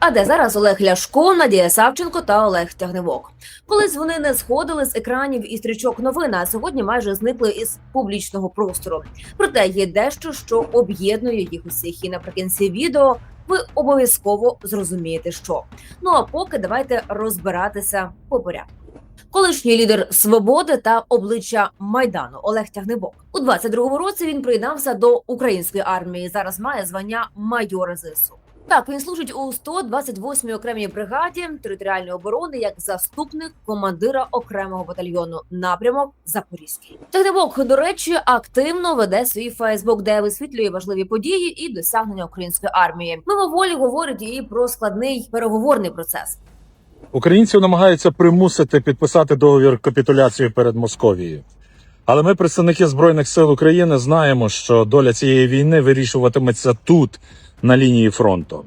А де зараз Олег Ляшко, Надія Савченко та Олег Тягневок? Колись вони не сходили з екранів і стрічок новин, а сьогодні майже зникли із публічного простору. Проте є дещо, що об'єднує їх усіх. І наприкінці відео ви обов'язково зрозумієте, що. Ну а поки давайте розбиратися по порядку. Колишній лідер свободи та обличчя майдану Олег Тягнебок у 22-му році він приєднався до української армії. Зараз має звання майора ЗСУ. Так, він служить у 128-й окремій бригаді територіальної оборони як заступник командира окремого батальйону напрямок Запорізький. Тягнебок, до речі, активно веде свій Фейсбук, де висвітлює важливі події і досягнення української армії. Мимоволі говорить і про складний переговорний процес. Українців намагаються примусити підписати договір капітуляції перед Московією. Але ми, представники Збройних сил України, знаємо, що доля цієї війни вирішуватиметься тут, на лінії фронту.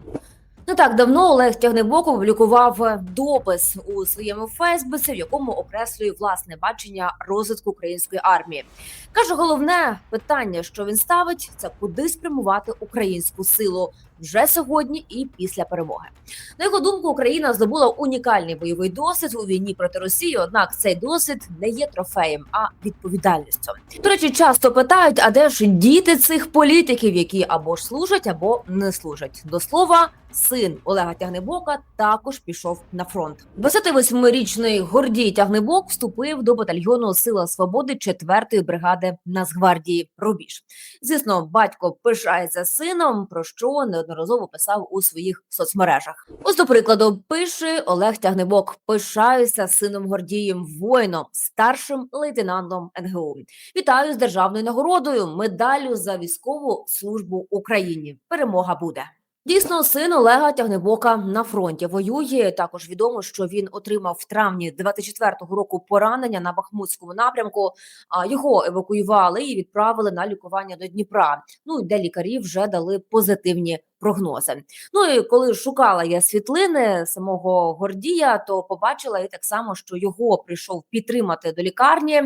Не так давно Олег Тягнебок опублікував е, допис у своєму Фейсбуці, в якому окреслює власне бачення розвитку української армії. каже, головне питання, що він ставить, це куди спрямувати українську силу вже сьогодні і після перемоги. На його думку, Україна здобула унікальний бойовий досвід у війні проти Росії. Однак цей досвід не є трофеєм, а відповідальністю. До речі, часто питають: а де ж діти цих політиків, які або ж служать, або не служать? До слова, син Олега Тягнебока також пішов на фронт. 28-річний Гордій Тягнебок вступив до батальйону Сила Свободи 4-ї бригади Нацгвардії Рубіж. Звісно, батько пишається сином, про що неодноразово писав у своїх соцмережах. Ось до прикладу, пише Олег Тягнебок: пишаюся сином Гордієм воїном, старшим лейтенантом НГУ. Вітаю з державною нагородою, медаллю за військову службу Україні. Перемога буде. Дійсно, син Олега Тягнебока на фронті воює. Також відомо, що він отримав в травні 24-го року поранення на Бахмутському напрямку. А його евакуювали і відправили на лікування до Дніпра. Ну де лікарі вже дали позитивні прогнози. Ну і коли шукала я світлини самого Гордія, то побачила і так само, що його прийшов підтримати до лікарні.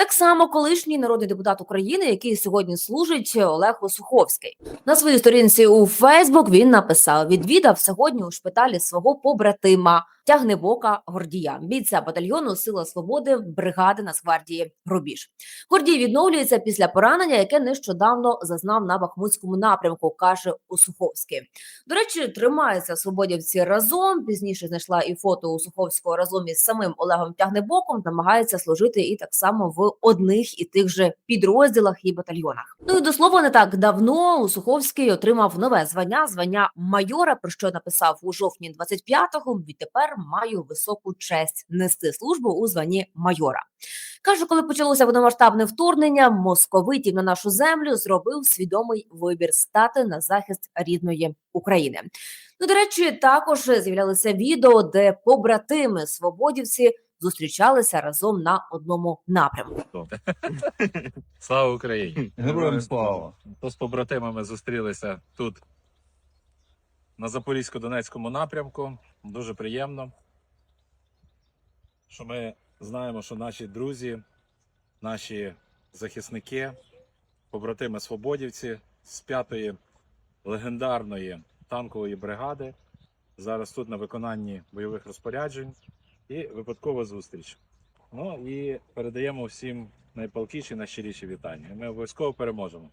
Так само колишній народний депутат України, який сьогодні служить Олег Осуховський. На своїй сторінці у Фейсбук він написав: відвідав сьогодні у шпиталі свого побратима Тягнебока Гордія, бійця батальйону Сила Свободи бригади Нацгвардії Рубіж. Гордій відновлюється після поранення, яке нещодавно зазнав на Бахмутському напрямку, каже Усуховський. До речі, тримаються свободівці разом. Пізніше знайшла і фото Усуховського разом із самим Олегом Тягнебоком. Намагається служити і так само в одних і тих же підрозділах і батальйонах. Ну і до слова, не так давно Усуховський отримав нове звання звання майора, про що написав у жовтні 25-го. Відтепер маю високу честь нести службу у званні майора. Каже, коли почалося повномасштабне вторгнення московитів на нашу землю, зробив свідомий вибір стати на захист рідної України. Ну, до речі, також з'являлися відео, де побратими свободівці зустрічалися разом на одному напрямку. Слава Україні! Героям слава! То з побратимами зустрілися тут на Запорізько-Донецькому напрямку. Дуже приємно, що ми знаємо, що наші друзі, наші захисники, побратими свободівці з п'ятої легендарної танкової бригади зараз тут на виконанні бойових розпоряджень і випадкова зустріч. Ну і передаємо всім найпалкіші, найщиріші вітання. Ми обов'язково переможемо.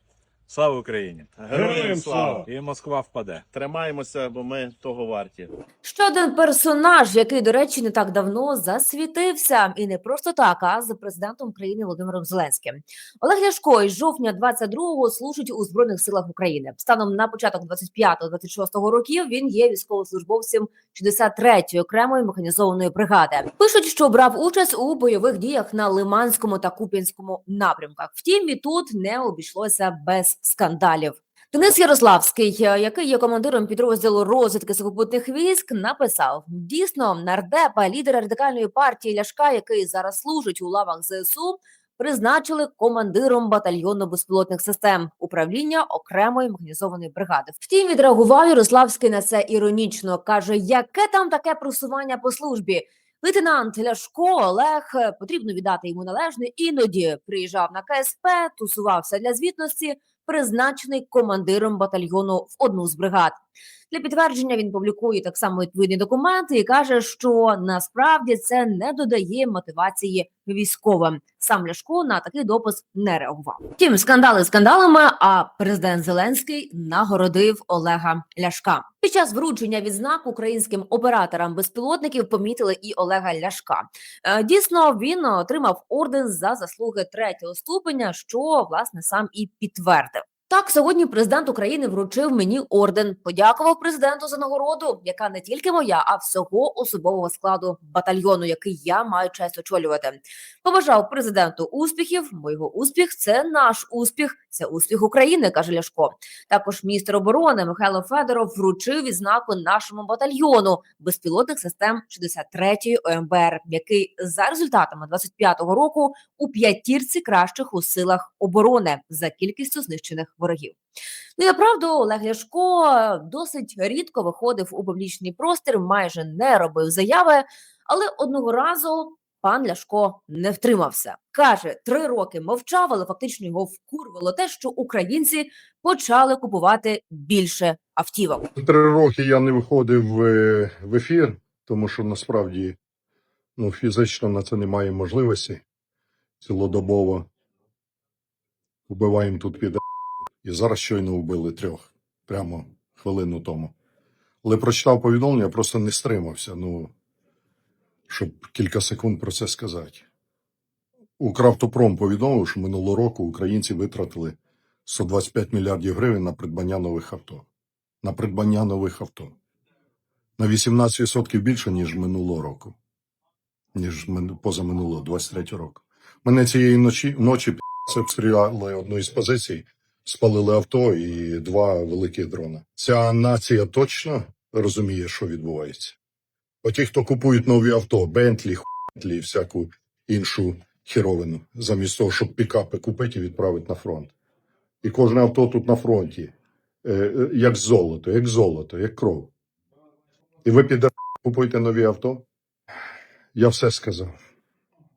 Слава Україні! Героям слава! І Москва впаде. Тримаємося, бо ми того варті. Ще один персонаж, який, до речі, не так давно засвітився, і не просто так, а за президентом України Володимиром Зеленським. Олег Ляшко із жовтня 22-го служить у збройних силах України. Станом на початок 25-26 років він є військовослужбовцем 63-ї окремої механізованої бригади. Пишуть, що брав участь у бойових діях на Лиманському та Куп'янському напрямках. Втім, і тут не обійшлося без скандалів. Денис Ярославський, е, який є командиром підрозділу розвідки сухопутних військ, написав: дійсно, нардепа, лідера радикальної партії Ляшка, який зараз служить у лавах ЗСУ, призначили командиром батальйону безпілотних систем управління окремої механізованої бригади. Втім, відреагував Ярославський на це іронічно. каже: яке там таке просування по службі? Лейтенант Ляшко Олег потрібно віддати йому належне. Іноді приїжджав на КСП, тусувався для звітності, призначений командиром батальйону в одну з бригад. Для підтвердження він публікує так само відповідні документи і каже, що насправді це не додає мотивації військовим. Сам Ляшко на такий допис не реагував. Втім, скандали скандалами. А президент Зеленський нагородив Олега Ляшка. Під час вручення відзнак українським операторам безпілотників помітили і Олега Ляшка. Е, Дійсно, він отримав орден за заслуги третього ступеня, що власне сам і підтвердив. Так, сьогодні президент України вручив мені орден, подякував президенту за нагороду, яка не тільки моя, а всього особового складу батальйону, який я маю честь очолювати. Побажав президенту успіхів. Бо успіх це наш успіх, це успіх України, каже Ляшко. Також міністр оборони Михайло Федоров вручив відзнаку нашому батальйону безпілотних систем 63-ї ОМБР, який за результатами 25-го року у п'ятірці кращих у силах оборони за кількістю знищених ворогів. Ну і направду Олег Ляшко е, досить рідко виходив у публічний простір, майже не робив заяви, але одного разу пан Ляшко не втримався. Каже, три роки мовчав, але фактично його вкурвало те, що українці почали купувати більше автівок. Три роки я не виходив е, в ефір, тому що насправді ну, фізично на це немає можливості. Цілодобово вбиваємо тут під і зараз щойно вбили трьох, прямо хвилину тому. Але прочитав повідомлення, просто не стримався, ну, щоб кілька секунд про це сказати. Укравтопром повідомив, що минулого року українці витратили 125 мільярдів гривень на придбання нових авто на придбання нових авто. На 18% більше, ніж минулого року, ніж мин- позаминулого, 23 року. Мене цієї ночі, ночі обстріляли одну із позицій, спалили авто і два великі дрона. Ця нація точно розуміє, що відбувається. Оті, хто купують нові авто, Бентлі, Хутлі і всяку іншу херовину, замість того, щоб пікапи купити і відправити на фронт. І кожне авто тут на фронті е, е, як золото, як золото, як кров. І ви піде купуєте нові авто? Я все сказав.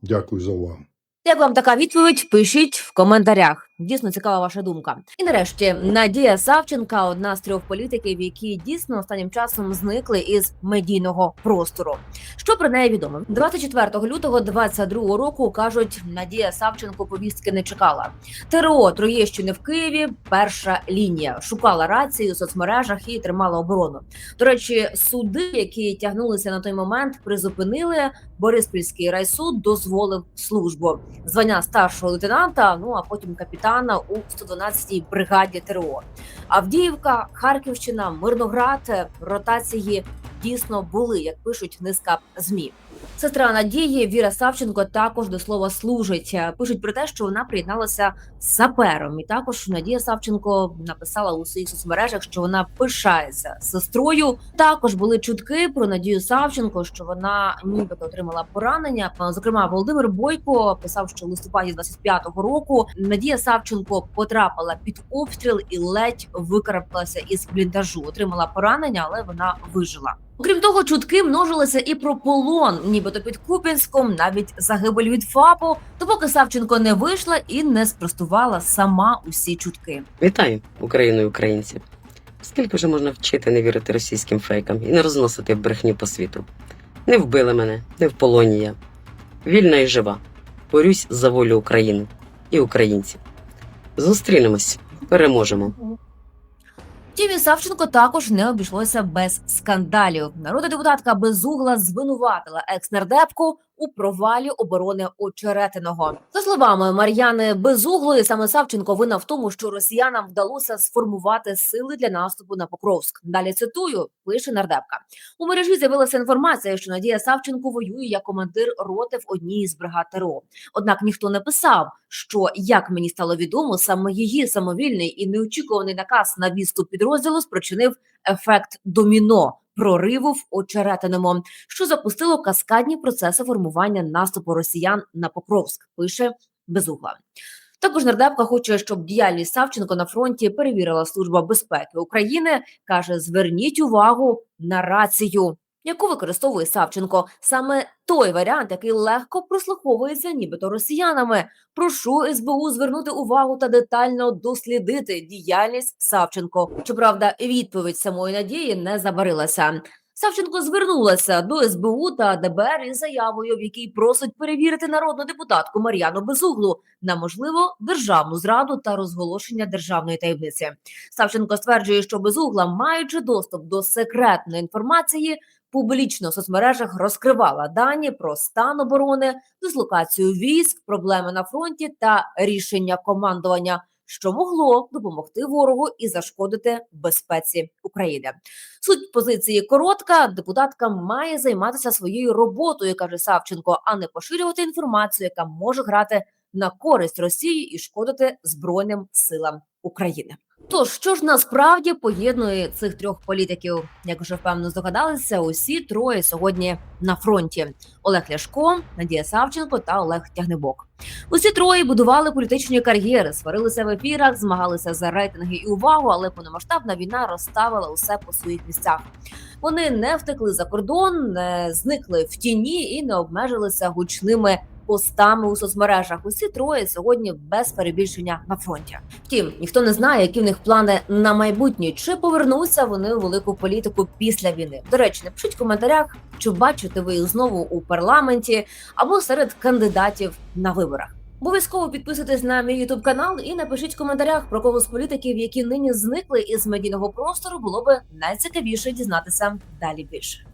Дякую за увагу. Як вам така відповідь? Пишіть в коментарях. Дійсно цікава ваша думка. І нарешті Надія Савченка, одна з трьох політиків, які дійсно останнім часом зникли із медійного простору. Що про неї відомо? 24 лютого 22 року кажуть, Надія Савченко повістки не чекала. ТРО Троєщини в Києві. Перша лінія шукала рації у соцмережах і тримала оборону. До речі, суди, які тягнулися на той момент, призупинили. Бориспільський райсуд дозволив службу звання старшого лейтенанта, ну а потім капітана у 112-й бригаді ТРО. Авдіївка, Харківщина, Мирноград е, ротації дійсно були, як пишуть низка змі. Сестра Надії Віра Савченко також до слова служить. Е, Пишуть про те, що вона приєдналася з сапером. І також Надія Савченко написала у своїх соцмережах, що вона пишається сестрою. Також були чутки про Надію Савченко, що вона нібито отримала поранення. Е, Зокрема, Володимир Бойко писав, що в листопаді 25-го року Надія Савченко потрапила під обстріл і ледь викарабкалася із бліндажу. Отримала поранення, але вона вижила. Окрім того, чутки множилися і про полон, нібито під Куп'янськом, навіть загибель від ФАПу. То поки Савченко не вийшла і не спростувала сама усі чутки. Вітаю, Україну і українці. Скільки вже можна вчити не вірити російським фейкам і не розносити брехню по світу? Не вбили мене, не в полоні я. Вільна і жива. Борюсь за волю України і українців. Зустрінемось, переможемо. Тімі Савченко також не обійшлося без скандалів. Народна депутатка Безугла звинуватила екс-нардепку у провалі оборони очеретиного. За словами Мар'яни Безуглої, саме Савченко вина в тому, що росіянам вдалося сформувати сили для наступу на Покровськ. Далі цитую, пише нардепка. У мережі з'явилася інформація, що Надія Савченко воює як командир роти в одній із бригад ТРО. Однак ніхто не писав, що як мені стало відомо, саме її самовільний і неочікуваний наказ на відступ підрозділу спричинив ефект доміно прориву в очеретиному, що запустило каскадні процеси формування наступу росіян на Покровськ. Пише Безугла. Також нардепка хоче, щоб діяльність Савченко на фронті перевірила служба безпеки України. каже: зверніть увагу на рацію. Яку використовує Савченко. Саме той варіант, який легко прослуховується, нібито росіянами. Прошу СБУ звернути увагу та детально дослідити діяльність Савченко. Щоправда, відповідь самої надії не забарилася. Савченко звернулася до СБУ та ДБР із заявою, в якій просить перевірити народну депутатку Мар'яну Безуглу на можливо державну зраду та розголошення державної таємниці. Савченко стверджує, що Безугла, маючи доступ до секретної інформації, публічно в соцмережах розкривала дані про стан оборони, дислокацію військ, проблеми на фронті та рішення командування, що могло допомогти ворогу і зашкодити безпеці України. Суть позиції коротка. Депутатка має займатися своєю роботою, каже Савченко, а не поширювати інформацію, яка може грати на користь Росії і шкодити Збройним силам України. Тож, що ж насправді поєднує цих трьох політиків? Як вже впевнено здогадалися, усі троє сьогодні на фронті: Олег Ляшко, Надія Савченко та Олег Тягнебок. Усі троє будували політичні кар'єри, сварилися в ефірах, змагалися за рейтинги і увагу, але повномасштабна війна розставила усе по своїх місцях. Вони не втекли за кордон, не зникли в тіні і не обмежилися гучними постами у соцмережах. Усі троє сьогодні без перебільшення на фронті. Втім, ніхто не знає, які в них плани на майбутнє, чи повернуться вони у велику політику після війни. До речі, напишіть в коментарях, чи бачите ви їх знову у парламенті або серед кандидатів на виборах. Обов'язково підписуйтесь на мій ютуб канал і напишіть в коментарях про кого з політиків, які нині зникли із медійного простору, було би найцікавіше дізнатися далі більше.